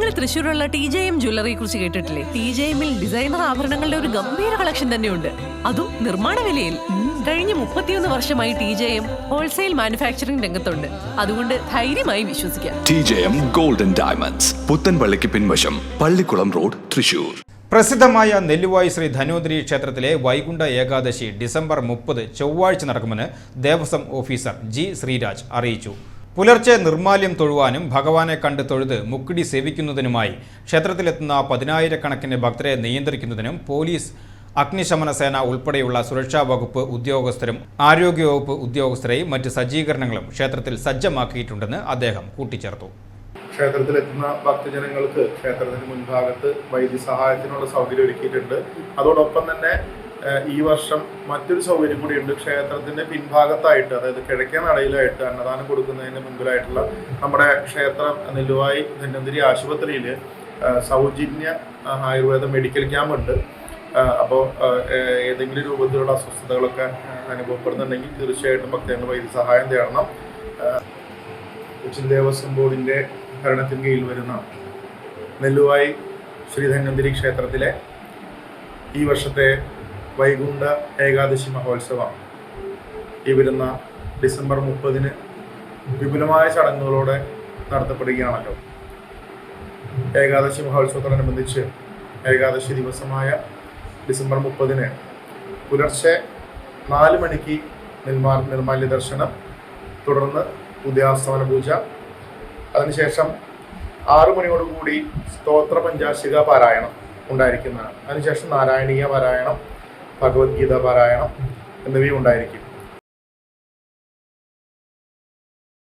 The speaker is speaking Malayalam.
നിങ്ങൾ തൃശ്ശൂരുള്ള ടി ജെ എം ജ്വല്ലറിയെ കുറിച്ച് കേട്ടിട്ടില്ലേ? ടി ജെ എമ്മിൽ ഡിസൈനർ ആഭരണങ്ങളുടെ ഒരു ഗംഭീര കളക്ഷൻ തന്നെയുണ്ട്. അതും നിർമ്മാണ വിലയിൽ. കഴിഞ്ഞ മുപ്പത്തിയൊന്ന് വർഷമായി T J M wholesale manufacturing രംഗത്തുണ്ട്. അതുകൊണ്ട് ധൈര്യമായി വിശ്വസിക്കാം. T J M golden diamonds പുത്തൻപള്ളിക്ക് പിൻവശം പള്ളിക്കുളം റോഡ് തൃശൂർ പ്രസിദ്ധമായ നെല്ലുവായി ശ്രീ ധനോദ്രി ക്ഷേത്രത്തിലെ വൈകുണ്ഠ ഏകാദശി ഡിസംബർ മുപ്പത് ചൊവ്വാഴ്ച നടക്കുമെന്ന് ദേവസ്വം ഓഫീസർ ജി ശ്രീരാജ് അറിയിച്ചു. പുലർച്ചെ നിർമാല്യം തൊഴുവാനും ഭഗവാനെ കണ്ട് തൊഴുത് മുക്കിടി സേവിക്കുന്നതിനുമായി ക്ഷേത്രത്തിലെത്തുന്ന പതിനായിരക്കണക്കിന് ഭക്തരെ നിയന്ത്രിക്കുന്നതിനും പോലീസ് അഗ്നിശമന സേന ഉൾപ്പെടെയുള്ള സുരക്ഷാ വകുപ്പ് ഉദ്യോഗസ്ഥരും ആരോഗ്യവകുപ്പ് ഉദ്യോഗസ്ഥരെയും മറ്റ് സജ്ജീകരണങ്ങളും ക്ഷേത്രത്തിൽ സജ്ജമാക്കിയിട്ടുണ്ടെന്ന് അദ്ദേഹം കൂട്ടിച്ചേർത്തു. ക്ഷേത്രത്തിലെത്തുന്ന ഭക്തജനങ്ങൾക്ക് ക്ഷേത്രത്തിന് മുൻഭാഗത്ത് വൈദ്യസഹായത്തിനുള്ള സൗകര്യം ഒരുക്കിയിട്ടുണ്ട്. അതോടൊപ്പം തന്നെ ഈ വർഷം മറ്റൊരു സൗകര്യം കൂടിയുണ്ട്. ക്ഷേത്രത്തിന്റെ പിൻഭാഗത്തായിട്ട് അതായത് കിഴക്കേ നടയിലായിട്ട് അന്നദാനം കൊടുക്കുന്നതിന് മുമ്പിലായിട്ടുള്ള നമ്മുടെ ക്ഷേത്രം നെല്ലുവായി ധന്വന്തിരി ആശുപത്രിയിൽ സൗജന്യ ആയുർവേദ മെഡിക്കൽ ക്യാമ്പ് ഉണ്ട് അപ്പോൾ ഏതെങ്കിലും രൂപത്തിലുള്ള അസ്വസ്ഥതകളൊക്കെ അനുഭവപ്പെടുന്നുണ്ടെങ്കിൽ തീർച്ചയായിട്ടും ഭക്തജന വൈദ്യസഹായം തേടണം. കൊച്ചിൻ ദേവസ്വം ബോർഡിന്റെ ഭരണത്തിന് കീഴിൽ വരുന്ന നെല്ലുവായി ശ്രീ ധന്വന്തിരി ക്ഷേത്രത്തിലെ ഈ വർഷത്തെ വൈകുണ്ഠ ഏകാദശി മഹോത്സവം. ഈ വരുന്ന ഡിസംബർ മുപ്പതിന് വിപുലമായ ചടങ്ങുകളോടെ നടത്തപ്പെടുകയാണല്ലോ. ഏകാദശി മഹോത്സവത്തോടനുബന്ധിച്ച് ഏകാദശി ദിവസമായ ഡിസംബർ മുപ്പതിന് പുലർച്ചെ നാല് മണിക്ക് നിർമാ നിർമാല്യ ദർശനം തുടർന്ന് ഉദയാസ്തമന പൂജ. അതിനുശേഷം ആറു മണിയോടുകൂടി സ്തോത്ര പഞ്ചാശിക പാരായണം ഉണ്ടായിരിക്കുന്നതാണ്. അതിനുശേഷം നാരായണീയ പാരായണം ഭഗവത്ഗീത പാരായണം എന്നിവയും ഉണ്ടായിരിക്കും.